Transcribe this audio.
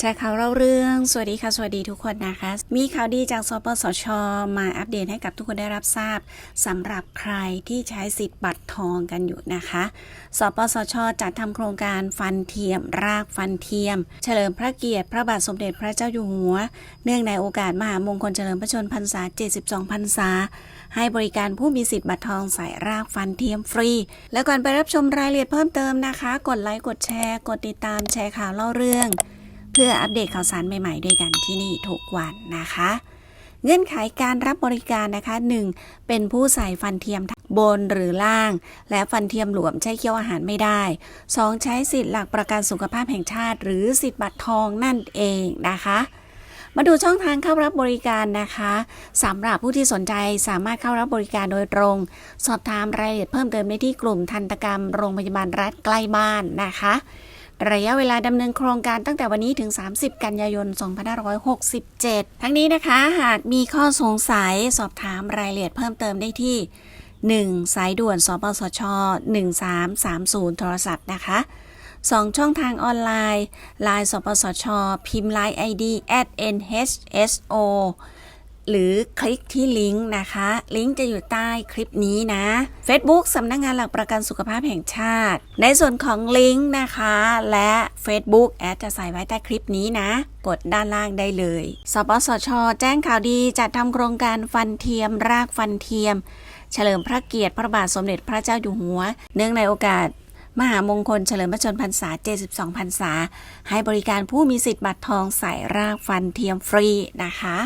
แชร์ข่าวเล่าเรื่อง สวัสดีค่ะ สวัสดีทุกคนนะคะ มีข่าวดีจากสปสช มาอัปเดตให้กับทุกคนได้รับทราบสำหรับใครที่ใช้สิทธิ์บัตรทองกันอยู่นะคะ สปสช จัดทำโครงการฟันเทียม รากฟันเทียม เฉลิมพระเกียรติพระบาทสมเด็จพระเจ้าอยู่หัว เนื่องในโอกาสมหามงคลเฉลิมพระชนพรรษา 72 พรรษา ให้บริการผู้มีสิทธิ์บัตรทองใส่รากฟันเทียมฟรี แล้วก่อนไปรับชมรายละเอียดเพิ่มเติมนะคะ กดไลค์กดแชร์ กดติดตามแชร์ข่าวเล่าเรื่อง พื่ออัปเดตข่าวสารใหม่ๆ ด้วยกันที่นี่ทุกวันนะคะ เงื่อนไขการรับบริการนะคะ 1. เป็นผู้ใส่ฟันเทียมบนหรือล่าง และฟันเทียมหลวมใช้เคี้ยวอาหารไม่ได้ 2. ใช้สิทธิ์หลักประกันสุขภาพแห่งชาติ หรือสิทธิ์บัตรทองนั่นเองนะคะมาดูช่องทางเข้ารับบริการนะคะสำหรับผู้ที่สนใจสามารถเข้ารับบริการโดยตรง สอบถามรายละเอียดเพิ่มเติมได้ที่กลุ่มทันตกรรมโรงพยาบาลรัฐใกล้บ้านนะคะ ระยะเวลาดำเนินโครงการตั้งแต่วันนี้ถึง 30 กันยายน 2567 ทั้งนี้นะคะ หากมีข้อสงสัยสอบถามรายละเอียดเพิ่มเติมได้ที่ 1. สายด่วนสปสช 1330 โทรศัพท์นะคะ 2 ช่องทางออนไลน์ Line สปสช พิมพ์ Line ID @nhso หรือคลิกที่ลิงก์นะคะ ลิงก์จะอยู่ใต้คลิปนี้นะ Facebook สำนักงงานหลักประกันสุขภาพแห่งชาติ ในส่วนของลิงก์นะคะ และ Facebook แอดจะใส่ไว้ใต้คลิปนี้นะ กดด้านล่างได้เลย สปสช แจ้งข่าวดีจัดทำโครงการฟันเทียม รากฟันเทียม เฉลิมพระเกียรติพระบาทสมเด็จพระเจ้าอยู่หัว เนื่องในโอกาสมหามงคลเฉลิมพระชนพรรษา 72 พรรษา ให้บริการผู้มีสิทธิ์บัตรทองใส่รากฟันเทียมฟรีนะคะ